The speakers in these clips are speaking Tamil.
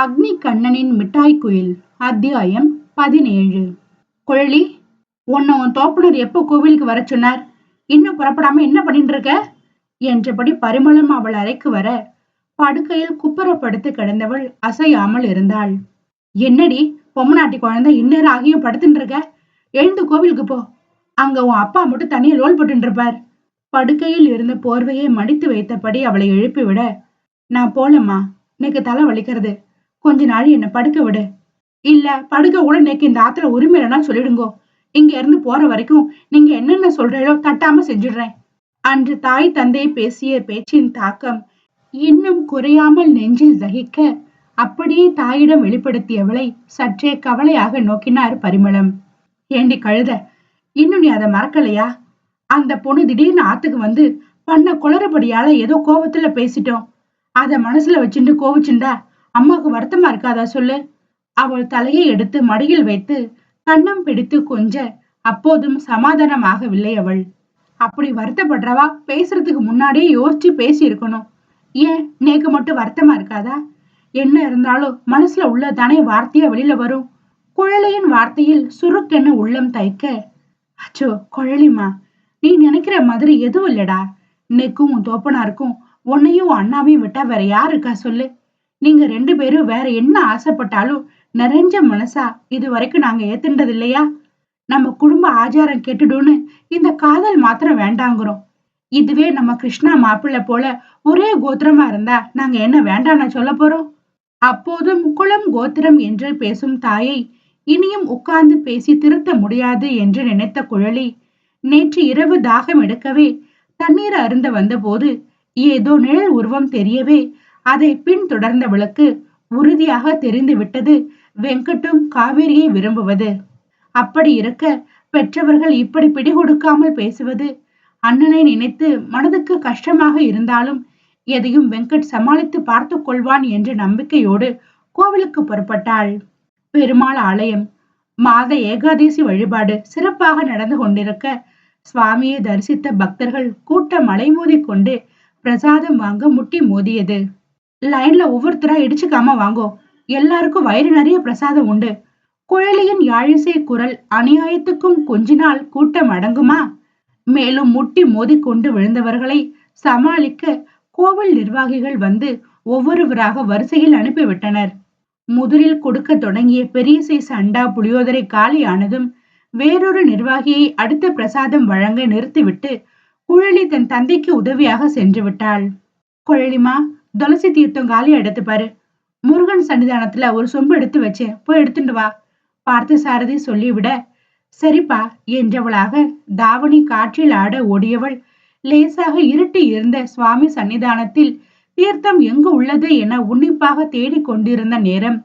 அக்னி கண்ணனின் மிட்டாய் குயில் அத்தியாயம் பதினேழு. கொள்ளி உன்னை உன் தோப்பனர் எப்போ கோவிலுக்கு வர சொன்னார்? இன்னும் புறப்படாம என்ன பண்ணிட்டு இருக்க என்றபடி பரிமளம் அவள் அறைக்கு வர படுக்கையில் குப்புறப்படுத்து கிடந்தவள் அசையாமல் இருந்தாள். என்னடி பொம்மநாட்டி குழந்தை இந்நேரம் ஆகியும் படுத்துட்டு இருக்க எழுந்து கோவிலுக்கு போ. அங்க உன் அப்பா மட்டும் தனியா ரோல் போட்டு இருப்பார் படுக்கையில் இருந்த போர்வையை மடித்து வைத்தபடி அவளை எழுப்பிவிட நான் போலம்மா இன்னைக்கு தலை வலிக்கிறது. கொஞ்ச நாள் என்ன படுக்க விடு. இல்ல படுக்க கூட இன்னைக்கு இந்த ஆத்துல உரிமை இல்லைன்னா சொல்லிடுங்கோ இங்க இருந்து போற வரைக்கும் நீங்க என்னென்ன சொல்றீங்களோ தட்டாம செஞ்சிடுறேன். அன்று தாய் தந்தை பேசிய பேச்சின் தாக்கம் இன்னும் குறையாமல் நெஞ்சில் தகிக்க அப்படியே தாயிடம் வெளிப்படுத்தியவளை சற்றே கவலையாக நோக்கினார் பரிமளம். ஏண்டி கழுத இன்னும் நீ அதை மறக்கலையா? அந்த பொண்ணு திடீர்னு ஆத்துக்கு வந்து பண்ண குளறுபடியால ஏதோ கோபத்துல பேசிட்டோம். அத மனசுல வச்சுட்டு கோவிச்சுண்டா? அம்மாவுக்கு வருத்தமா இருக்காதா சொல்லு? அவள் தலையை எடுத்து மடியில் வைத்து கண்ணம் பிடித்து கொஞ்ச அப்போதும் சமாதானமாகவில்லை அவள். அப்படி வருத்தப்படுறவா? பேசுறதுக்கு முன்னாடியே யோசிச்சு பேசி இருக்கணும் ஏன்? நேக்கு மட்டும் வருத்தமா இருக்காதா? என்ன இருந்தாலும் மனசுல உள்ள தானே வார்த்தையா வெளியில வரும். குழலையின் வார்த்தையில் சுருக்கென்னு உள்ளம் தைக்க அச்சோ குழலிமா நீ நினைக்கிற மாதிரி எதுவும் இல்லடா. இன்னைக்கும் உன் தோப்பனாருக்கும் உன்னையும் அண்ணாவையும் விட்டா வேற யார் இருக்கா சொல்லு? நீங்க ரெண்டு பேரும் வேற என்ன ஆசைப்பட்டாலும் நிறைஞ்ச மனசா இது வரைக்கும் நாங்க ஏத்துண்டது இல்லையா நம்ம குடும்ப ஆச்சாரம் கெட்டுடும்னு இந்த காதல் மாத்திரம் வேண்டாங்கிறோம். இதுவே நம்ம கிருஷ்ணா மாப்பிள்ளை போல ஒரே கோத்திரமா இருந்தா நாங்க என்ன வேண்டாம்னு சொல்ல போறோம்? அப்போதும் குளம் கோத்திரம் என்று பேசும் தாயை இனியும் உட்கார்ந்து பேசி திருத்த முடியாது என்று நினைத்த குழலி நேற்று இரவு தாகம் எடுக்கவே தண்ணீர் அருந்த வந்தபோது ஏதோ நிழல் உருவம் தெரியவே அதை பின்தொடர்ந்தவளுக்கு உறுதியாக தெரிந்துவிட்டது வெங்கட்டும் காவேரியை விரும்புவது. அப்படி இருக்க பெற்றவர்கள் இப்படி பிடிகொடுக்காமல் பேசுவது அண்ணனை நினைத்து மனதுக்கு கஷ்டமாக இருந்தாலும் எதையும் வெங்கட் சமாளித்து பார்த்து கொள்வான் என்ற நம்பிக்கையோடு கோவிலுக்கு புறப்பட்டாள். பெருமாள் ஆலயம் மாத ஏகாதசி வழிபாடு சிறப்பாக நடந்து கொண்டிருக்க சுவாமியை தரிசித்த பக்தர்கள் கூட்டம் மலைமோதி கொண்டு பிரசாதம் வாங்க முட்டி மோதியது. லைன்ல ஒவ்வொருத்தரா இடிச்சுக்காம வாங்கோ. எல்லாருக்கும் வயிறு நிறைய பிரசாதம் உண்டு. குழலியின் யாழிசை குரல் அநியாயத்துக்கும் கொஞ்சினால் கூட்டம் அடங்குமா? மேலும் முட்டி மோதிக்கொண்டு விழுந்தவர்களை சமாளிக்க கோவில் நிர்வாகிகள் வந்து ஒவ்வொருவராக வரிசையில் அனுப்பிவிட்டனர். முதலில் கொடுக்க தொடங்கிய பெரிய சைஸ் அண்டா புளியோதரை காலியானதும் வேறொரு நிர்வாகியை அடுத்த பிரசாதம் வழங்க நிறுத்திவிட்டு குழலி தன் தந்தைக்கு உதவியாக சென்று விட்டாள் குழலிமா துளசி தீர்த்தம் காலியா எடுத்து பாரு. முருகன் சன்னிதானத்துல ஒரு சொம்பு எடுத்து வச்சேன் போய் எடுத்துட்டு வா பார்த்த சாரதி சொல்லிவிட சரிப்பா என்றவளாக தாவணி காற்றில் ஆட ஓடியவள் லேசாக இருட்டி இருந்த சுவாமி சன்னிதானத்தில் தீர்த்தம் எங்கு உள்ளது என உன்னிப்பாக தேடிக் கொண்டிருந்த நேரம்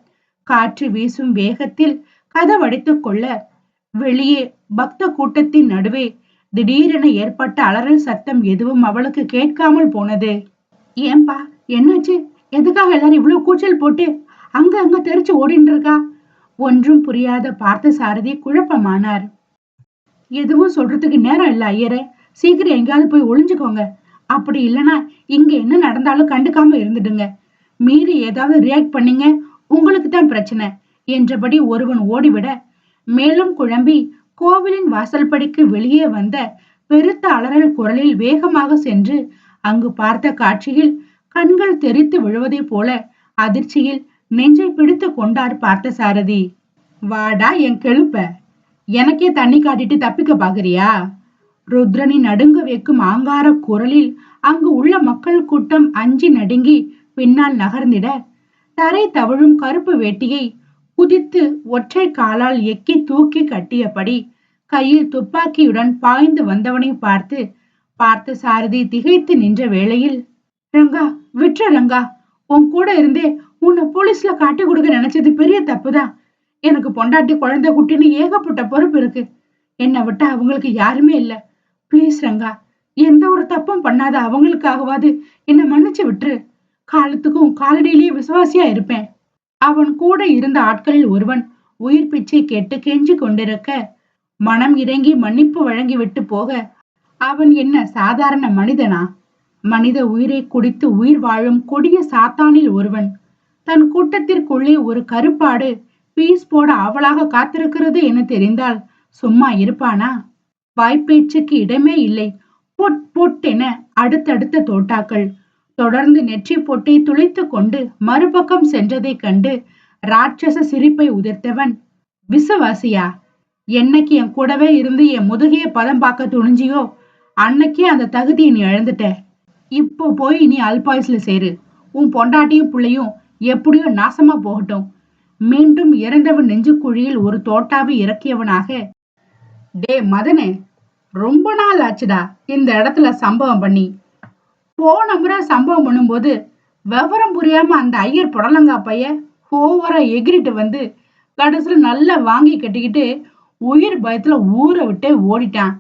காற்று வீசும் வேகத்தில் கதவடைத்துக் கொள்ள வெளியே பக்த கூட்டத்தின் நடுவே திடீரென ஏற்பட்ட அலறல் சத்தம் எதுவும் அவளுக்கு கேட்காமல் போனது. ஏன்பா என்னாச்சு? எதுக்காக எல்லாரும் இவ்வளவு கூச்சல் போட்டு அங்க அங்க தெரிச்சு ஓடின்னு இருக்கா ஒன்றும் புரியாத பார்த்த சாரதி குழப்பமானார். எதுவும் சொல்றதுக்கு நேரம் இல்ல ஐயரே. சீக்கிரம் எங்கேயாவது போய் ஒளிஞ்சுக்கோங்க. அப்படி இல்லைன்னா இங்க என்ன நடந்தாலும் கண்டுக்காம இருந்துடுங்க. மீறி ஏதாவது ரியாக்ட் பண்ணீங்க உங்களுக்கு தான் பிரச்சனை என்றபடி ஒருவன் ஓடிவிட மேலும் குழம்பி கோவிலின் வாசல்படிக்கு வெளியே வந்த பெருத்த அலறல் குரலில் வேகமாக சென்று அங்கு பார்த்த காட்சியில் கண்கள் தெரித்து விழுவதைப் போல அதிர்ச்சியில் நெஞ்சை பிடித்து கொண்டார் பார்த்த சாரதி வாடா என் கெழுப்ப எனக்கே தண்ணி காட்டிட்டு தப்பிக்க பாக்குறியா? ருத்ரனை நடுங்க வைக்கும் ஆங்கார குரலில் அங்கு உள்ள மக்கள் கூட்டம் அஞ்சி நடுங்கி பின்னால் நகர்ந்திட தரை தவழும் கருப்பு வேட்டியை குதித்து ஒற்றை காலால் எக்கி தூக்கி கட்டியபடி கையில் துப்பாக்கியுடன் பாய்ந்து வந்தவனை பார்த்து பார்த்த சாரதி திகைத்து நின்ற வேளையில் ரங்கா விட்டுற ரங்கா. உன் கூட இருந்தே உன்னை போலீஸ்ல காட்டி கொடுக்க நினைச்சது பெரிய தப்புதான் எனக்கு பொண்டாட்டி குழந்தை குட்டின்னு ஏகப்பட்ட பொறுப்பு இருக்கு. என்னை விட்டா அவங்களுக்கு யாருமே இல்ல. ப்ளீஸ் ரங்கா எந்த ஒரு தப்பும் பண்ணாத அவங்களுக்காகவாது என்னை மன்னிச்சு விட்டுரு காலத்துக்கும் காலடியிலேயே விசுவாசியா இருப்பேன். அவன் கூட இருந்த ஆட்களில் ஒருவன் உயிர் பிச்சை கேட்டு கெஞ்சி கொண்டிருக்க மனம் இறங்கி மன்னிப்பு வழங்கி விட்டு போக அவன் என்ன சாதாரண மனிதனா? மனித உயிரை குடித்து உயிர் வாழும் கொடிய சாத்தானில் ஒருவன். தன் கூட்டத்திற்குள்ளே ஒரு கருப்பாடு பீஸ் போட அவளாக காத்திருக்கிறது என தெரிந்தால் சும்மா இருப்பானா? வாய்ப்பேச்சுக்கு இடமே இல்லை. பொட் பொட் என அடுத்தடுத்த தோட்டாக்கள். தொடர்ந்து நெற்றி பொட்டை துளைத்து கொண்டு மறுபக்கம் சென்றதைக் கண்டு ராட்சச சிரிப்பை உதிர்த்தவன் விசுவாசியா என்னைக்கு என் கூடவே இருந்து என் முதுகையை பதம் பார்க்க துணிஞ்சியோ? அன்னைக்கே அந்த தகுதியை நீ இழந்துட்ட. இப்போ போய் நீ அல்பாயுஸ்ல சேரு. உன் பொண்டாட்டியும் பிள்ளையும் எப்படியோ நாசமா போகட்டும். மீண்டும் இறந்தவன் நெஞ்சுக்குழியில் ஒரு தோட்டாவை இறக்கியவனாக. டே மதனே ரொம்ப நாள் ஆச்சுடா இந்த இடத்துல சம்பவம் பண்ணி. போன முறை சம்பவம் பண்ணும்போது விவரம் புரியாம அந்த ஐயர் புடலங்கா பைய ஓவரா எகிரிட்டு வந்து கடைசியில் நல்லா வாங்கி கட்டிக்கிட்டு உயிர் பயத்துல ஊரை விட்டே ஓடிட்டான்.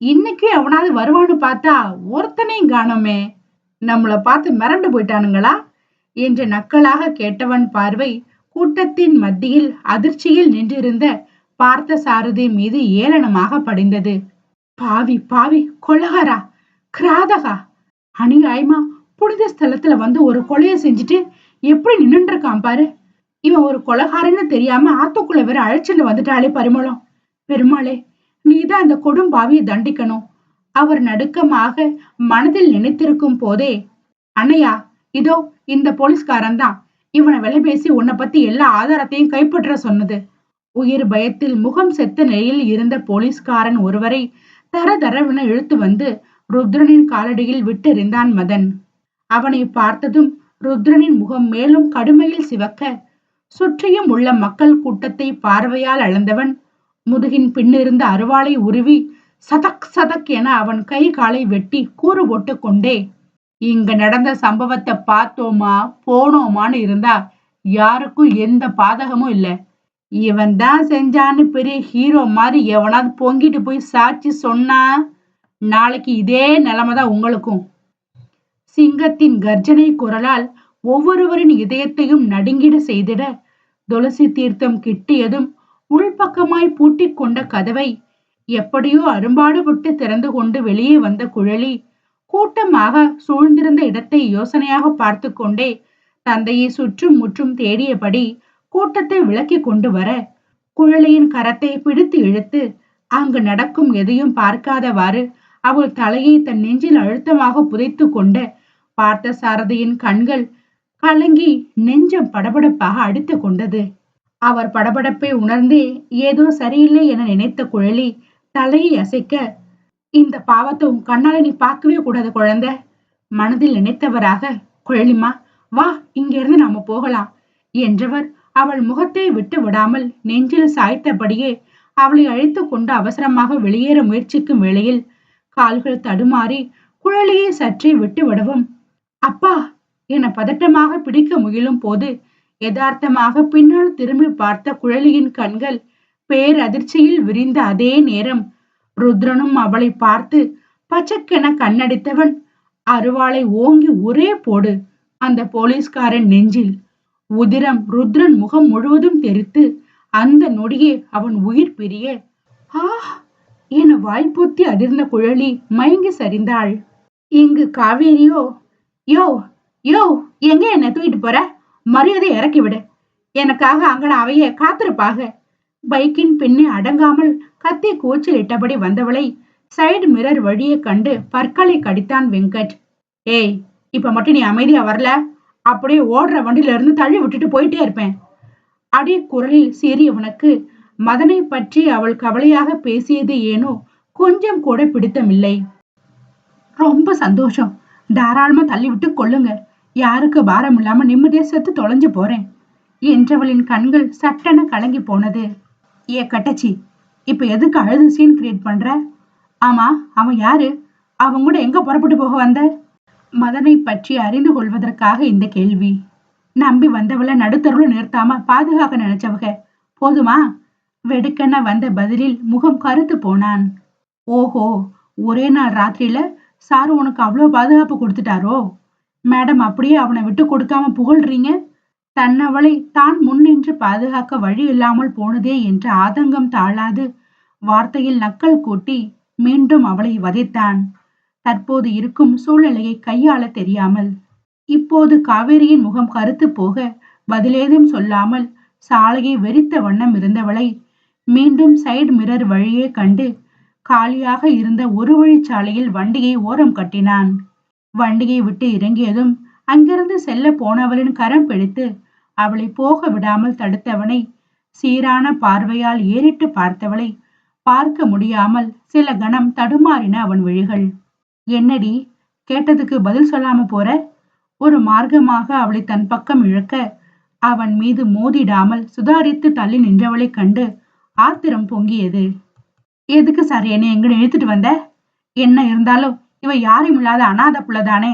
இன்னைக்கு அவனாவது வருவான்னு பார்த்தா ஒருத்தனையும் காணோமே. நம்மள பார்த்து மிரண்டு போயிட்டானுங்களா? என்று நக்கலாக கேட்டவன் பார்வை கூட்டத்தின் மத்தியில் அதிர்ச்சியில் நின்றிருந்த பார்த்த சாரதி மீது ஏளனமாக படிந்தது. பாவி பாவி கொலகாரா கிராதகா. அநியாயமா புனித ஸ்தலத்துல வந்து ஒரு கொலையை செஞ்சுட்டு எப்படி நின்னுட்டு இருக்கான் பாரு. இவன் ஒரு கொலகாரன்னு தெரியாம ஆத்துக்குள்ள வேற அழைச்சிட்டு வந்துட்டாலே பரிமளம். பெருமாளே நீதான் அந்த கொடும்பாவியை தண்டிக்கணும். அவர் நடுக்கமாக மனதில் நினைத்திருக்கும் போதே அண்ணையா இதோ இந்த போலீஸ்காரன் தான் இவனை விலை பேசி உன்னை பத்தி எல்லா ஆதாரத்தையும் கைப்பற்ற சொன்னது. உயிர் பயத்தில் முகம் செத்த நிலையில் இருந்த போலீஸ்காரன் ஒருவரை தர தரவென இழுத்து வந்து ருத்ரனின் காலடியில் விட்டெறிந்தான் மதன். அவனை பார்த்ததும் ருத்ரனின் முகம் மேலும் கடுமையில் சிவக்க சுற்றியும் உள்ள மக்கள் கூட்டத்தை பார்வையால் அளந்தவன் முதுகின் பின்னிருந்த அருவாளை உருவி சதக் சதக் என அவன் கை காலை வெட்டி கூறு போட்டு கொண்டே இங்க நடந்த சம்பவத்தை பார்த்தோமா? போனோமான்னு இருந்தா யாருக்கும் எந்த பாதகமும் இல்ல. இவன் தான் செஞ்சான்னு பெரிய ஹீரோ மாதிரி எவனாவது பொங்கிட்டு போய் சாட்சி சொன்னா நாளைக்கு இதே நிலைமைதான் உங்களுக்கும். சிங்கத்தின் கர்ஜனை குரலால் ஒவ்வொருவரின் இதயத்தையும் நடுங்கிட செய்திட துளசி தீர்த்தம் கிட்டியதும் உள்பக்கமாய் பூட்டிக் கொண்ட கதவை எப்படியோ அரும்பாடுபட்டு திறந்து கொண்டு வெளியே வந்த குழலி கூட்டமாக சூழ்ந்திருந்த இடத்தை யோசனையாக பார்த்து கொண்டே தந்தையை சுற்றும் முற்றும் தேடியபடி கூட்டத்தை விளக்கி கொண்டு வர குழலியின் கரத்தை பிடித்து இழுத்து அங்கு நடக்கும் எதையும் பார்க்காதவாறு அவள் தலையை தன் நெஞ்சில் அழுத்தமாக புதைத்து கொண்ட பார்த்த சாரதியின் கண்கள் கலங்கி நெஞ்சம் படபடப்பாக அடித்து கொண்டது. அவர் படபடப்பை உணர்ந்து ஏதோ சரியில்லை என நினைத்த குழலி தலையை அசைக்க இந்த பாவத்தை உன் கண்ணால நீ பார்க்கவே கூடாது குழந்தை மனதில் நினைத்தவராக குழலிமா வா இங்கிருந்து நாம போகலாம் என்றவர் அவள் முகத்தை விட்டு விடாமல் நெஞ்சில் சாய்த்தபடியே அவளை அழைத்து கொண்டு அவசரமாக வெளியேற முயற்சிக்கும் வேளையில் கால்கள் தடுமாறி குழலியை சற்றே விட்டு விடவும் அப்பா என பதட்டமாக பிடிக்க முயலும் போது யதார்த்தமாக பின்னால் திரும்பி பார்த்த குழலியின் கண்கள் பேரதிர்ச்சியில் விரிந்த அதே நேரம். ருத்ரனும் அவளை பார்த்து பச்சக்கென கண்ணடித்தவன் அருவாளை ஓங்கி ஒரே போடு அந்த போலீஸ்காரன் நெஞ்சில். உதிரம் ருத்ரன் முகம் முழுவதும் தெரித்து அந்த நொடியே அவன் உயிர் பிரிய ஆ என வாய்ப்பொத்தி அதிர்ந்த குழலி மயங்கி சரிந்தாள். இங்கு காவேரியோ யோ யோ எங்க என்ன தூக்கிட்டு போற? மரியாதை இறக்கி விடு. எனக்காக அங்கன அவைய காத்திருப்பாக. பைக்கின் பின்னே அடங்காமல் கத்தி கூச்சல் இட்டபடி வந்தவளை சைடு மிரர் வழியை கண்டு பற்களை கடித்தான் வெங்கட். ஏய் இப்ப மட்டும் நீ அமைதியா வரல? அப்படியே ஓடுற வண்டியில இருந்து தள்ளி விட்டுட்டு போயிட்டே இருப்பேன். அடி குரலில் சீறியவனுக்கு மதனை பற்றி அவள் கவலையாக பேசியது ஏனோ கொஞ்சம் கூட பிடித்தமில்லை. ரொம்ப சந்தோஷம். தாராளமா தள்ளி விட்டு கொள்ளுங்க. யாருக்கு பாரம் இல்லாம நிம்மதியா செத்து தொலைஞ்சு போறேன்? என்றவளின் கண்கள் சட்டென கலங்கி போனது. ஏ கட்டச்சி இப்ப எதுக்கு அழுது சீன் கிரியேட் பண்ற? ஆமா அவன் யாரு? அவன் கூட எங்க புறப்பட்டு போக வந்த? மதனை பற்றி அறிந்து கொள்வதற்காக இந்த கேள்வி. நம்பி வந்தவளை நடுத்தருள் நிறுத்தாம பாதுகாக்க நினைச்சவக. போதுமா? வெடுக்கென வந்த பதிலில் முகம் கருத்து போனான். ஓஹோ ஒரே நாள் ராத்திரியில சாரு உனக்கு அவ்வளோ பாதுகாப்பு கொடுத்துட்டாரோ? மேடம் அப்படியே அவனை விட்டு கொடுக்காம புகழ்றீங்க? தன்னவளை தான் முன்னின்று பாதுகாக்க வழி இல்லாமல் போனதே என்ற ஆதங்கம் தாழாது. வார்த்தையில் நக்கல் கூட்டி மீண்டும் அவளை வதைத்தான். தற்போது இருக்கும் சூழ்நிலையை கையாள தெரியாமல் இப்போது காவேரியின் முகம் கருத்து போக பதிலேதும் சொல்லாமல் சாலையை வெறித்த வண்ணம் இருந்தவளை மீண்டும் சைடு மிரர் வழியே கண்டு காலியாக இருந்த ஒரு வழிச்சாலையில் வண்டியை ஓரம் கட்டினான். வண்டியை விட்டு இறங்கியதும் அங்கிருந்து செல்ல போனவளின் கரம் பிடித்து அவளை போக விடாமல் தடுத்தவனை சீரான பார்வையால் ஏறிட்டு பார்த்தவளை பார்க்க முடியாமல் சில கணம் தடுமாறின அவன் விழிகள். என்னடி கேட்டதுக்கு பதில் சொல்லாம போற? ஒரு மார்க்கமாக அவளை தன் பக்கம் இழுக்க அவன் மீது மோதிடாமல் சுதாரித்து தள்ளி நின்றவளை கண்டு ஆத்திரம் பொங்கியது. எதுக்கு சார் என்னை எங்க இழுத்துட்டு வந்த? என்ன இருந்தாலும் இவ யாரும் இல்லாத அனாத புள்ளதானே?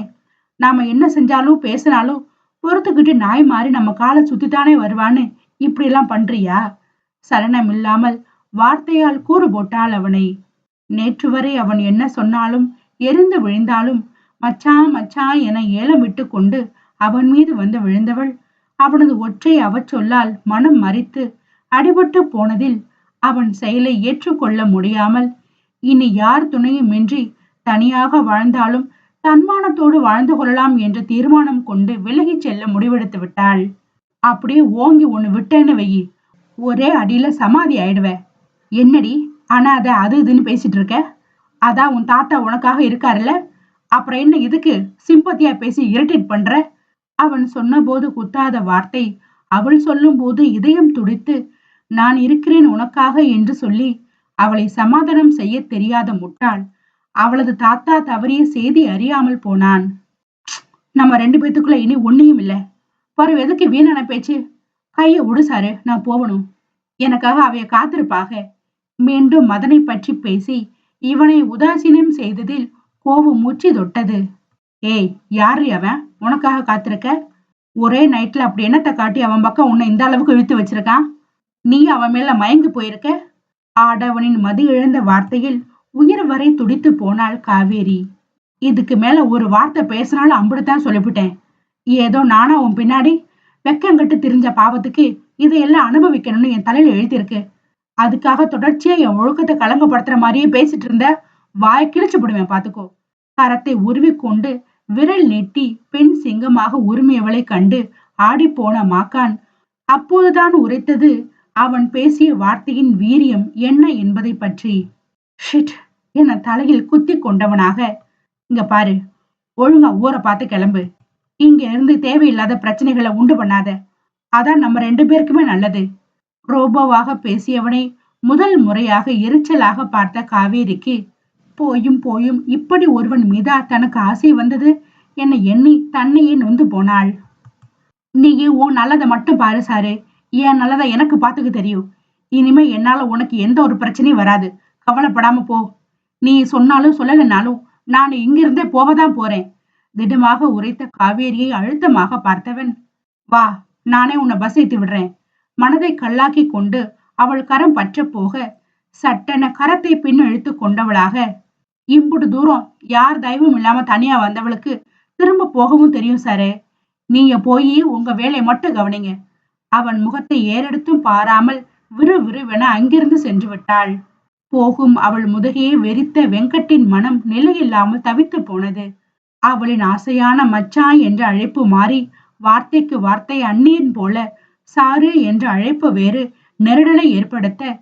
நாம என்ன செஞ்சாலும் பேசினாலும் பொறுத்துக்கிட்டு நாய் மாறி நம்ம காலை சுத்தித்தானே வருவான்னு இப்படி எல்லாம் பண்றியா? சலனம் இல்லாமல் வார்த்தையால் கூறு போட்டாள் அவனை. நேற்று வரை அவன் என்ன சொன்னாலும் எரிந்து விழுந்தாலும் மச்சான் மச்சான் என ஏலம் விட்டு கொண்டு அவன் மீது வந்து விழுந்தவள். அவனது ஒற்றை அவச்சொல்லால் மனம் மறித்து அடிபட்டு போனதில் அவன் செயலை ஏற்றுக்கொள்ள முடியாமல் இனி யார் துணையுமின்றி தனியாக வாழ்ந்தாலும் தன்மானத்தோடு வாழ்ந்து கொள்ளலாம் என்று தீர்மானம் கொண்டு விலகிச் செல்ல முடிவெடுத்து விட்டாள். அப்படியே ஓங்கி ஒன்று விட்டேன்னு வெயி. ஒரே அடியில சமாதி ஆயிடுவ. என்னடி? அனாத அது இதுன்னு பேசிட்டு இருக்க? அதான் உன் தாத்தா உனக்காக இருக்காருல்ல? அப்புறம் என்ன இதுக்கு? சிம்பத்தியா பேசி இரிட்டேட் பண்ற? அவன் சொன்னபோது குத்தாத வார்த்தை அவள் சொல்லும் போது இதயம் துடித்து நான் இருக்கிறேன் உனக்காக என்று சொல்லி அவளை சமாதானம் செய்ய தெரியாத முட்டாள். அவளது தாத்தா தவறிய செய்தி அறியாமல் போனான். நம்ம ரெண்டு பேத்துக்குள்ள இனி ஒன்னையும் இல்ல. பிறகு எதுக்கு வீணான பேச்சு? கைய உடுசாரு நான் போகணும். எனக்காக அவைய காத்திருப்பாக. மீண்டும் மதனை பற்றி பேசி இவனை உதாசீனம் செய்ததில் கோபம் மூச்சு தொட்டது. ஏய் யாரு அவன்? உனக்காக காத்திருக்க? ஒரே நைட்ல அப்படி என்னத்தை காட்டி அவன் பக்கம் உன்னை இந்த அளவுக்கு இழுத்து வச்சிருக்கான்? நீ அவன் மேல மயங்கி போயிருக்க? ஆடவனின் மதி இழந்த வார்த்தையில் உயிர் வரை துடித்து போனாள் காவேரி. இதுக்கு மேல ஒரு வார்த்தை பேசினாலும் அம்பிடுத்தான் சொல்லிவிட்டேன். ஏதோ நானா உன் பின்னாடி வெக்கங்கட்டு திரிஞ்ச பாவத்துக்கு இதையெல்லாம் அனுபவிக்கணும்னு என் தலையில எழுதியிருக்கு. அதுக்காக தொடர்ச்சியா என் ஒழுக்கத்தை கலங்கப்படுத்துற மாதிரியே பேசிட்டு இருந்த வாய் கிழிச்சு போடுவேன் பாத்துக்கோ. கரத்தை உருவி கொண்டு விரல் நீட்டி பெண் சிங்கமாக உரிமையவளை கண்டு ஆடிப்போன மாக்கான். அப்போதுதான் உரைத்தது அவன் பேசிய வார்த்தையின் வீரியம் என்ன என்பதை பற்றி. ஷிட் என தலையில் குத்தி கொண்டவனாக. இங்க பாரு ஒழுங்கா ஊரை பார்த்து கிளம்பு. இங்க இருந்து தேவையில்லாத பிரச்சனைகளை உண்டு பண்ணாத. அதான் நம்ம ரெண்டு பேருக்குமே நல்லது. ரோபோவாக பேசியவனை முதல் முறையாக எரிச்சலாக பார்த்த காவேரிக்கு போயும் போயும் இப்படி ஒருவன் மீதா தனக்கு ஆசை வந்தது? என்னை எண்ணி தன்னையே நொந்து போனாள். நீயே உன் நல்லதை மட்டும் பாரு சாரு. என் நல்லதை எனக்கு பார்த்துக்க தெரியும். இனிமே என்னால உனக்கு எந்த ஒரு பிரச்சனையும் வராது. கவலைப்படாம போ. நீ சொன்னாலும் சொல்லலைனாலும் நான் இங்கிருந்தே போவதான் போறேன். திடமாக உரைத்த காவேரியை அழுத்தமாக பார்த்தவன் வா நானே உன்னை பஸ் ஏற்றி விடுறேன். மனதை கல்லாக்கி கொண்டு அவள் கரம் பற்ற போக சட்டென கரத்தை பின் இழுத்து கொண்டவளாக இம்புட்டு தூரம் யார் தயவும் இல்லாம தனியா வந்தவளுக்கு திரும்ப போகவும் தெரியும் சாரே. நீங்க போய் உங்க வேலையை மட்டும் கவனிங்க. அவன் முகத்தை ஏறெடுத்தும் பாராமல் விறுவிறுவென அங்கிருந்து சென்று விட்டாள். போகும் அவள் முதுகையை வெறித்த வெங்கட்டின் மனம் நிலையில்லாமல் தவித்து போனது. அவளின் ஆசையான மச்சான் என்ற அழைப்பு மாறி வார்த்தைக்கு வார்த்தை அந்நியன் போல சாரு என்ற அழைப்பு வேறு நெருடலை ஏற்படுத்த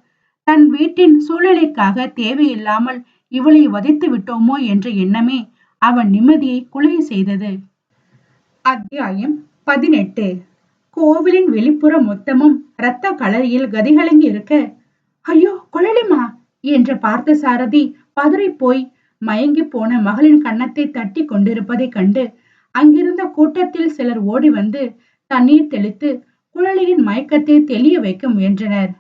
தன் வீட்டின் சூழ்நிலைக்காக தேவையில்லாமல் இவளை வதைத்து விட்டோமோ என்ற எண்ணமே அவன் நிம்மதியை குலை செய்தது. அத்தியாயம் பதினெட்டு. கோவிலின் வெளிப்புற மொத்தமும் இரத்த கலரியில் கதிகலங்கி இருக்க ஐயோ குழலிமா என்று பார்த்த சாரதி பதறி போய் மயங்கி போன மகளின் கன்னத்தை தட்டி கொண்டிருப்பதைக் கண்டு அங்கிருந்த கூட்டத்தில் சிலர் ஓடி வந்து தண்ணீர் தெளித்து குழலியின் மயக்கத்தை தெளிய வைக்க முயன்றனர்.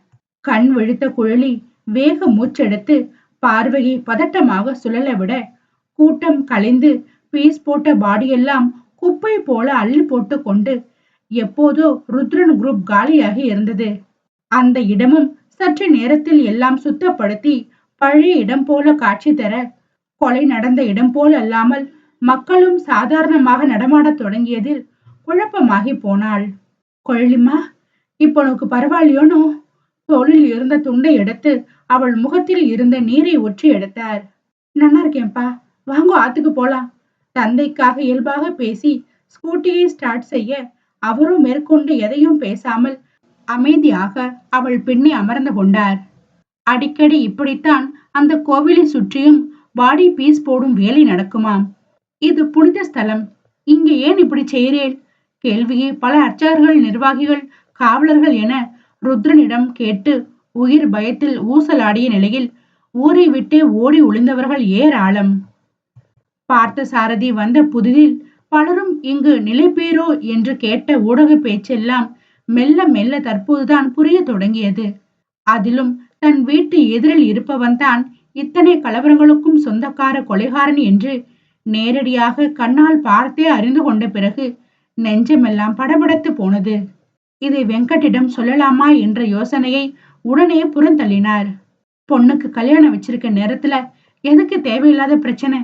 கண் விழித்த குழலி வேக மூச்செடுத்து பார்வையை பதட்டமாக சுழல விட கூட்டம் கலைந்து பீஸ் போட்ட பாடியெல்லாம் குப்பை போல அள்ளி போட்டு கொண்டு எப்போதோ ருத்ரன் குரூப் காலியாகி இருந்தது. அந்த இடமும் சற்று நேரத்தில் எல்லாம் சுத்தப்படுத்தி பழைய இடம் போல காட்சி தர கொலை நடந்த இடம் போல் அல்லாமல் மக்களும் சாதாரணமாக நடமாடத் தொடங்கியதில் குழப்பமாகி போனாள். கொள்ளிம்மா இப்போ உனக்கு பரவாயில்லையோனோ? தோளில் இருந்த துண்டை எடுத்து அவள் முகத்தில் இருந்த நீரை ஒற்றி எடுத்தார். நல்லா இருக்கேன்ப்பா வாங்க ஆத்துக்கு போலாம். தந்தைக்காக இயல்பாக பேசி ஸ்கூட்டியை ஸ்டார்ட் செய்ய அவரும் மேற்கொண்டு எதையும் பேசாமல் அமைதியாக அவள் பின்னே அமர்ந்து கொண்டார். அடிக்கடி இப்படித்தான் அந்த கோவிலை சுற்றியும் வாடி பீஸ் போடும் வேலை நடக்குமாம். இது புனித ஸ்தலம். இங்கே ஏன் இப்படி செய்கிறேன் கேள்வியை பல அர்ச்சகர்கள் நிர்வாகிகள் காவலர்கள் என ருத்ரனிடம் கேட்டு உயிர் பயத்தில் ஊசலாடிய நிலையில் ஊரை விட்டே ஓடி ஒளிந்தவர்கள் ஏராளம். பார்த்த சாரதி வந்த புதிதில் பலரும் இங்கு நிலைப்பேரோ என்று கேட்ட ஊடக பேச்செல்லாம் மெல்ல மெல்ல தற்போதுதான் புரிய தொடங்கியது. அதிலும் தன் வீட்டு எதிரில் இருப்பவன் தான் இத்தனை கலவரங்களுக்கும் சொந்தக்கார கொலைகாரன் என்று நேரடியாக கண்ணால் பார்த்தே அறிந்து கொண்ட பிறகு நெஞ்சமெல்லாம் படபடத்து போனது. இதை வெங்கட்டிடம் சொல்லலாமா என்ற யோசனையை உடனே புறந்தள்ளினார். பொண்ணுக்கு கல்யாணம் வச்சிருக்க நேரத்துல எதுக்கு தேவையில்லாத பிரச்சனை?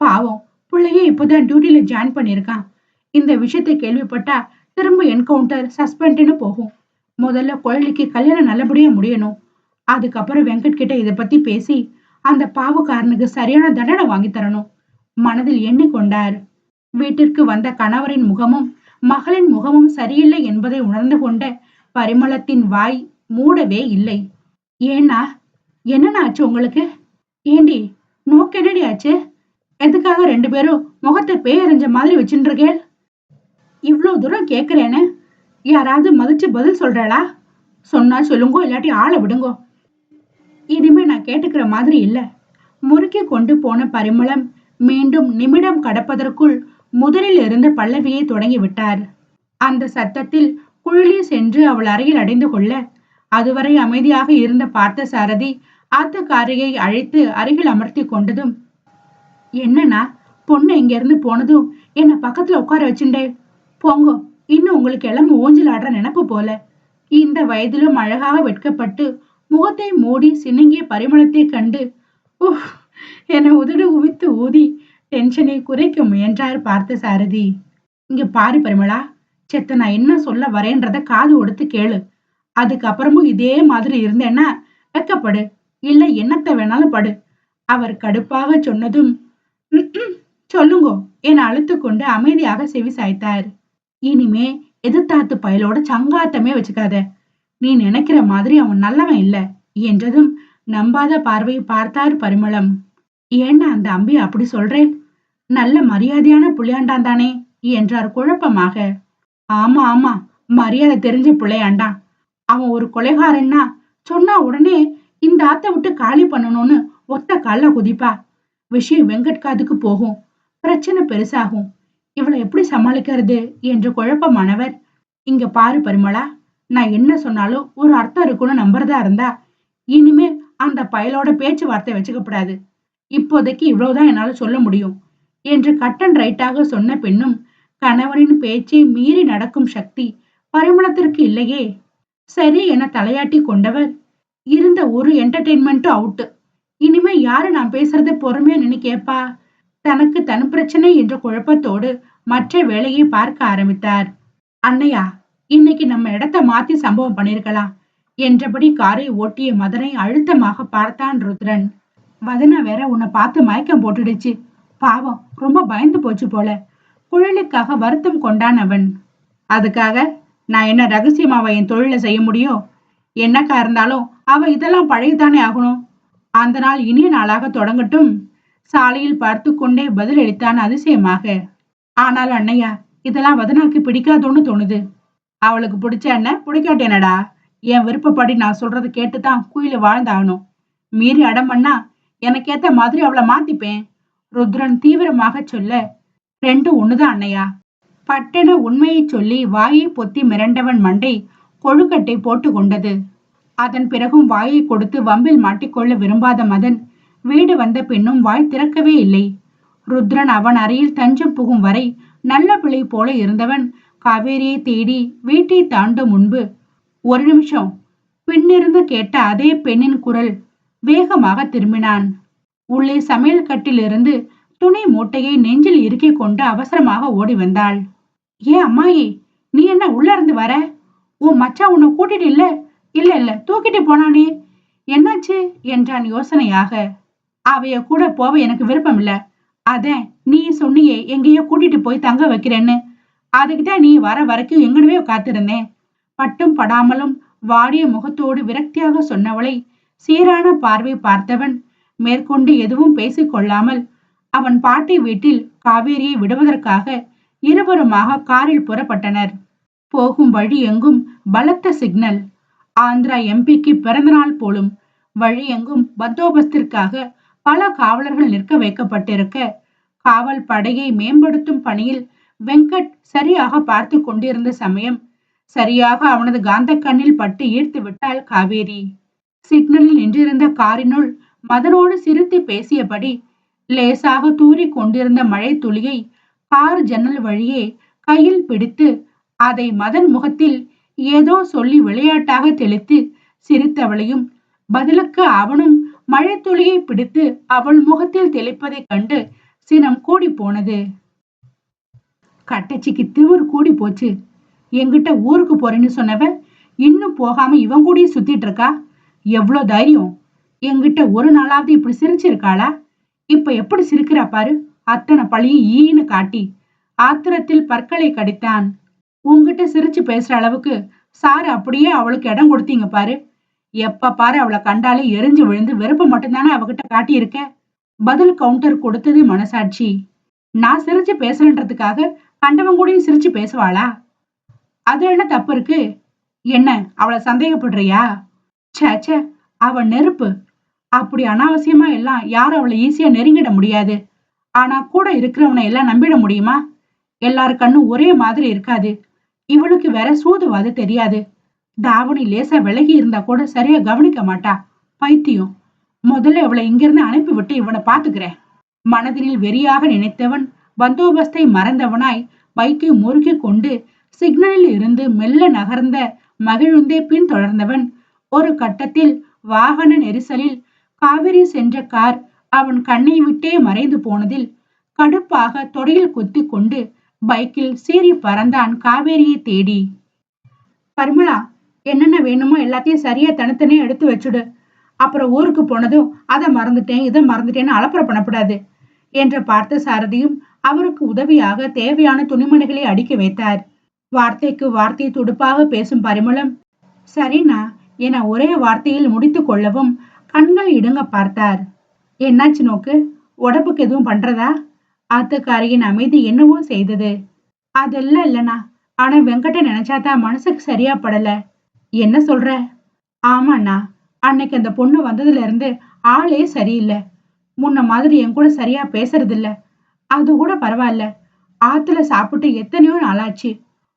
பாவம் பிள்ளையே இப்போதான் டியூட்டில ஜாயின் பண்ணிருக்கான் இந்த விஷயத்தை கேள்விப்பட்டா திரும்ப என்கவுண்டர் சஸ்பெண்ட்னு போகும். முதல்ல குழலிக்கு கல்யாணம் நல்லபடியா முடியணும். அதுக்கப்புறம் வெங்கட் கிட்ட இதை பத்தி பேசி அந்த பாவக்காரனுக்கு சரியான தண்டனை வாங்கி தரணும். மனதில் எண்ணிக்கொண்டார். வீட்டிற்கு வந்த கணவரின் முகமும் மகளின் முகமும் சரியில்லை என்பதை உணர்ந்து கொண்ட பரிமளத்தின் வாய் மூடவே இல்லை. ஏன்னா என்னென்ன ஆச்சு உங்களுக்கு? ஏண்டி நோக்கென்னடி ஆச்சு? எதுக்காக ரெண்டு பேரும் முகத்தை பேயறிஞ்ச மாதிரி வச்சுருக்கேள் இவ்வளோ தூரம் கேட்குறேன்னு யாராவது மதிச்சு பதில் சொல்றாளா? சொன்னா சொல்லுங்கோ இல்லாட்டி ஆளை விடுங்கோ. இனிமே நான் கேட்டுக்கிற மாதிரி இல்லை. முறுக்கி கொண்டு போன பரிமளம் மீண்டும் நிமிடம் கடப்பதற்குள் முதலில் இருந்த பல்லவியை தொடங்கி விட்டார். அந்த சத்தத்தில் குழலி சென்று அவள் அறையில் அடைந்து கொள்ள அதுவரை அமைதியாக இருந்த பார்த்த சாரதி ஆத்தக்காரியை அழைத்து அருகில் அமர்த்தி கொண்டதும் என்னன்னா பொண்ணு இங்கிருந்து போனதும் என்னை பக்கத்துல உட்கார வச்சுட்டே? போங்கோ. இன்னும் உங்களுக்கு எல்லாம் ஊஞ்சல் ஆடுற நினப்பு போல. இந்த வயதிலும் அழகாக வெட்கப்பட்டு முகத்தை மூடி சின்னங்கிய பரிமளத்தை கண்டு உஹ் என உதடு உவித்து ஊதி டென்ஷனை குறைக்க முயன்றார் பார்த்த சாரதி இங்க பாரு பரிமளா செத்த நான் என்ன சொல்ல வரேன்றத காது கொடுத்து கேளு. அதுக்கப்புறமும் இதே மாதிரி இருந்தேன்னா வெக்கப்படு இல்ல என்னத்தை வேணாலும் படு. அவர் கடுப்பாக சொன்னதும் சொல்லுங்கோ என அழுத்து கொண்டு அமைதியாக செவி சாய்த்தார். இனிமே எதிர்த்தாத்து பயலோட சங்காத்தமே வச்சுக்காத. நீ நினைக்கிற மாதிரி அவன் நல்லவன் இல்ல என்றதும் நம்பாத பார்வையை பார்த்தார் பரிமளம். ஏன்னா அந்த அம்பி அப்படி சொல்றேன். நல்ல மரியாதையான புள்ளையாண்டான் தானே என்றார் குழப்பமாக. ஆமா ஆமா மரியாதை தெரிஞ்ச புள்ளையாண்டான். அவன் ஒரு கொலைகாரன்னா சொன்னா உடனே இந்த ஆத்தை விட்டு காலி பண்ணணும்னு ஒத்த கால குதிப்பா. விஷயம் வெங்கட்காதுக்கு போகும். பிரச்சனை பெருசாகும். இவளை எப்படி சமாளிக்கிறது என்று குழப்பமானவர். இங்க பாரு பரிமளா நான் என்ன சொன்னாலும் ஒரு அர்த்தம் இருக்குன்னு நம்புறதா இருந்தா இனிமே அந்த பயலோட பேச்சுவார்த்தை வச்சுக்கப்படாது. இப்போதைக்கு இவ்வளவுதான் என்னால சொல்ல முடியும் என்று கட்டன் ரைட்டாக சொன்ன பெண்ணும் கணவனின் பேச்சை மீறி நடக்கும் சக்தி பரிமளத்திற்கு இல்லையே. சரி என தலையாட்டி கொண்டவர். இருந்த ஒரு என்டர்டெயின்மெண்ட்டும் அவுட்டு இனிமே யாரு நான் பேசுறத பொறுமையா நின்னு கேப்பா? தனக்கு தன் பிரச்சனை என்ற குழப்பத்தோடு மற்ற வேலையை பார்க்க ஆரம்பித்தார். அன்னையா இன்னைக்கு நம்ம இடத்த மாத்தி சம்பவம் பண்ணிருக்கலாம் என்றபடி காரை ஓட்டிய மதனை அழுத்தமாக பார்த்தான் ருத்ரன். வதனா வேற உன்னை பார்த்து மயக்கம் போட்டுடுச்சு. பாவம் ரொம்ப பயந்து போச்சு போல. குழலுக்காக வருத்தம் கொண்டான் அவன். அதுக்காக நான் என்ன ரகசியமாவ என் தொழில செய்ய முடியும்? என்னக்கா இருந்தாலும் அவ இதெல்லாம் பழையதானே ஆகணும். அந்த நாள் இனிய நாளாக தொடங்கட்டும். சாலையில் பார்த்து கொண்டே பதிலளித்தான் அதிசயமாக. ஆனால் அண்ணையா இதெல்லாம் வதனாக்கு பிடிக்காதோன்னு தோணுது. அவளுக்கு பிடிச்ச என்ன? பிடிக்காட்டேனடா. என் விருப்பப்படி நான் சொல்றது கேட்டுதான் குயில வாழ்ந்தாகணும். மீறி அடம் பண்ணா எனக்கேத்த மாதிரி அவளை மாத்திப்பேன். ருத்ரன் தீவிரமாக சொல்ல ரெண்டும் ஒண்ணுதான் அண்ணையா பட்டண உண்மையை சொல்லி வாயை பொத்தி மிரண்டவன் மண்டை கொழுக்கட்டை போட்டு கொண்டது. அதன் பிறகும் வாயை கொடுத்து வம்பில் மாட்டிக்கொள்ள விரும்பாத மதன் வீடு வந்த பின்னும் வாய் திறக்கவே இல்லை. ருத்ரன் அவன் அறையில் தஞ்சம் புகும் வரை நல்ல பிள்ளை போல இருந்தவன். காவேரியை தேடி வீட்டை தாண்டும் முன்பு ஒரு நிமிஷம் பின்னிருந்து கேட்ட அதே பெண்ணின் குரல் வேகமாக திரும்பினான். உள்ளே சமையல் கட்டிலிருந்து துணி மூட்டையை நெஞ்சில் இறுக்கிக் கொண்டு அவசரமாக ஓடி வந்தாள். ஏன் அம்மாயி நீ என்ன உள்ள இருந்து வர? உன் மச்சா உன்னை கூட்டிட்டு இல்ல? இல்ல இல்ல தூக்கிட்டு போனானே? என்னாச்சு? என்றான் யோசனையாக. அவைய கூட போக எனக்கு விருப்பம் இல்ல அத நீ சொன்னியே எங்கேயோ கூட்டிட்டு போய் தங்க வைக்கிறேன்னு. அதுக்கிட்ட நீ வர வரைக்கும் எங்கனவே காத்திருந்தேன் பட்டும் படாமலும் வாடிய முகத்தோடு விரக்தியாக சொன்னவளை சீரான பார்வை பார்த்தவன் மேற்கொண்டு எதுவும் பேசிக்கொள்ளாமல் அவன் பாட்டி வீட்டில் காவேரியை விடுவதற்காக இருவருமாக காரில் புறப்பட்டனர். போகும் வழி எங்கும் பலத்த சிக்னல். ஆந்திரா எம்பிக்கு பிறந்தநாள் போலும் வழி எங்கும் பந்தோபஸ்திற்காக பல காவலர்கள் நிற்க வைக்கப்பட்டிருக்க காவல் படையை மேம்படுத்தும் பணியில் வெங்கட் சரியாக பார்த்து கொண்டிருந்த சமயம் சரியாக அவனது காந்த கண்ணில் பட்டு ஈர்த்து விட்டாள் காவேரி. சிக்னலில் நின்றிருந்த காரினுள் மதனோடு சிரித்து பேசியபடி லேசாக தூறி கொண்டிருந்த மழை துளியை கார் ஜன்னல் வழியே கையில் பிடித்து அதை மதன் முகத்தில் ஏதோ சொல்லி விளையாட்டாக தெளித்து சிரித்தவளையும் பதிலுக்கு அவனும் மழை துளியை பிடித்து அவள் முகத்தில் தெளிப்பதைக் கண்டு சினம் கூடி போனது கட்டச்சிக்கு திமிர் கூடி போச்சு என்கிட்ட ஊருக்கு போறேன்னு சொன்னவ இன்னும் போகாம இவன் கூடயே சுத்திட்டு இருக்கா? எவ்வளோ தைரியம். என்கிட்ட ஒரு நாளாவது இப்படி சிரிச்சிருக்காளா? இப்ப எப்படி சிரிக்கிறா பாரு. அத்தனை பழியும் ஈன்னு காட்டி ஆத்திரத்தில் பற்களை கடித்தான். உங்ககிட்ட சிரிச்சு பேசுற அளவுக்கு சாரு அப்படியே அவளுக்கு இடம் கொடுத்தீங்க பாரு. எப்ப பாரு அவளை கண்டாலே எரிஞ்சு விழுந்து வெறுப்ப மட்டும்தானே அவகிட்ட காட்டியிருக்க? பதில் கவுண்டர் கொடுத்தது மனசாட்சி. நான் சிரிச்சு பேசுறேன்றதுக்காக கண்டவன் கூடயும் சிரிச்சு பேசுவாளா? அது என்ன தப்பு இருக்கு? என்ன அவளை சந்தேகப்படுறியா? சே அவ நெருப்பு. அப்படி அனாவசியமா எல்லாம் யாரும் அவளை ஈஸியா நெருங்கிட முடியாது. ஆனா கூட இருக்கிறவனை எல்லாம் நம்பிட முடியுமா? எல்லாரு கண்ணும் ஒரே மாதிரி இருக்காது. இவளுக்கு வேற சூதுவாது தெரியாது. தாவணி லேசா விலகி இருந்தா கூட சரியா கவனிக்க மாட்டா. பைத்தியம். முதல்ல இவளை இங்கிருந்து அனுப்பிவிட்டு இவனை பாத்துக்கிறேன் மனதினில் வெறியாக நினைத்தவன் பந்தோபஸ்தை மறந்தவனாய் பைக்கை முறுக்கி கொண்டு சிக்னலில் இருந்து மெல்ல நகர்ந்த மகிழுந்தே பின் தொடர்ந்தவன் ஒரு கட்டத்தில் வாகன நெரிசலில் காவிரி சென்ற கார் அவன் கண்ணை விட்டே மறைந்து போனதில் கடுப்பாக தொடையில் குத்தி கொண்டு பைக்கில் சீறி பறந்தான் காவேரியை தேடி. பர்மலா என்னென்ன வேணுமோ எல்லாத்தையும் சரியா தனித்தனே எடுத்து வச்சுடு. அப்புறம் ஊருக்கு போனதும் அதை மறந்துட்டேன் இதை மறந்துட்டேன்னு அலப்பற பண்ணக்கூடாது என்று பார்த்த சாரதியும் அவருக்கு உதவியாக தேவையான துணிமணிகளை அடுக்கி வைத்தார். வார்த்தைக்கு வார்த்தை துடுப்பாக பேசும் பரிமளம் சரிண்ணா என ஒரே வார்த்தையில் முடித்து கொள்ளவும் கண்கள் இடுங்க பார்த்தார். என்னாச்சு நோக்கு உடம்புக்கு எதுவும் பண்றதா? ஆத்துக்காரியின் அமைதி என்னவோ செய்தது. அதெல்லாம் இல்லைண்ணா ஆனா வெங்கட்ட நினைச்சாதான் மனசுக்கு சரியா படல. என்ன சொல்ற? ஆமாண்ணா அன்னைக்கு அந்த பொண்ணு வந்ததுல இருந்து ஆளே சரியில்லை. முன்ன மாதிரி என் கூட சரியா பேசுறது இல்ல அது கூட பரவாயில்ல. ஆத்துல சாப்பிட்டு எத்தனையோ நாளாச்சு.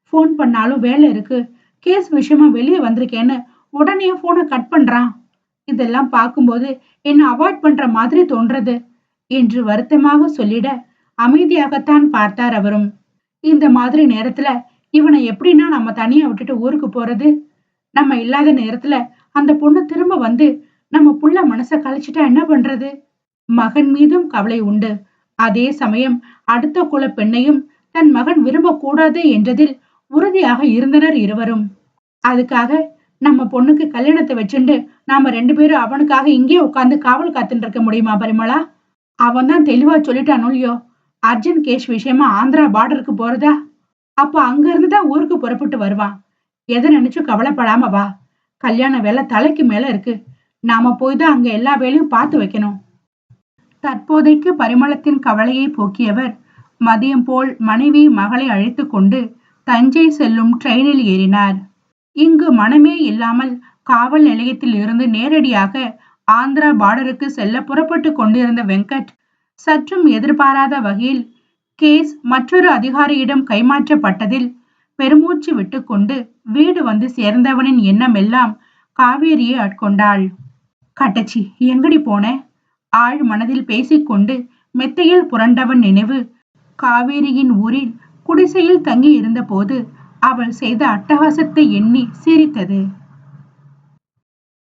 ஃபோன் பண்ணாலும் வேலை இருக்கு. கேஸ் விஷயமா வெளியே வந்திருக்கேன்னு உடனே போனை கட் பண்றான். இதெல்லாம் பார்க்கும்போது என்னை அவாய்ட் பண்ற மாதிரி தோன்றது என்று வருத்தமாக சொல்லிட அமைதியாகத்தான் பார்த்தார் அவரும். இந்த மாதிரி நேரத்துல இவனை எப்படின்னா நம்ம தனியா விட்டுட்டு ஊருக்கு போறது நம்ம இல்லாத நேரத்துல அந்த பொண்ணு திரும்ப வந்து நம்ம புள்ள மனச கழிச்சிட்டா என்ன பண்றது? மகன் மீதும் கவலை உண்டு. அதே சமயம் அடுத்த குல பெண்ணையும் தன் மகன் விரும்பக்கூடாது என்றதில் உறுதியாக இருந்தனர் இருவரும். அதுக்காக நம்ம பொண்ணுக்கு கல்யாணத்தை வச்சுண்டு நாம ரெண்டு பேரும் அவனுக்காக இங்கே உட்காந்து காவல் காத்துட்டு இருக்க முடியுமா பரிமளா? அவன் தான் தெளிவா சொல்லிட்டானோ இல்லையோ? அர்ஜுன் கேஷ் விஷயமா ஆந்திரா பார்டருக்கு போறதா? அப்ப அங்க இருந்து தான் ஊருக்கு புறப்பட்டு வருவான். எதை நினைச்சும் கவலைப்படாம வா. கல்யாண வேலை தலைக்கு மேல இருக்கு. நாம போய் தான் அங்க எல்லா வேலையும் பார்த்து வைக்கணும். தற்போதைக்கு பரிமளத்தின் கவலையை போக்கியவர் மதியம் போல் மனைவி மகளை அழைத்து கொண்டு தஞ்சை செல்லும் ட்ரெயினில் ஏறினார். இங்கு மனமே இல்லாமல் காவல் நிலையத்தில் இருந்து நேரடியாக ஆந்திரா பார்டருக்கு செல்ல புறப்பட்டு கொண்டிருந்த வெங்கட் சற்றும் எதிர்பாராத வகையில் கேஸ் மற்றொரு அதிகாரியிடம் கைமாற்றப்பட்டதில் பெருமூச்சு விட்டுக்கொண்டு வீடு வந்து சேர்ந்தவனின் எண்ணமெல்லாம் காவேரியை ஆட்கொண்டாள். கட்டச்சி எங்கடி போன? ஆழ் மனதில் பேசிக்கொண்டு மெத்தையில் புரண்டவன் நினைவு காவேரியின் ஊரில் குடிசையில் தங்கி இருந்தபோது அவள் செய்த அட்டகாசத்தை எண்ணி சிரித்தது.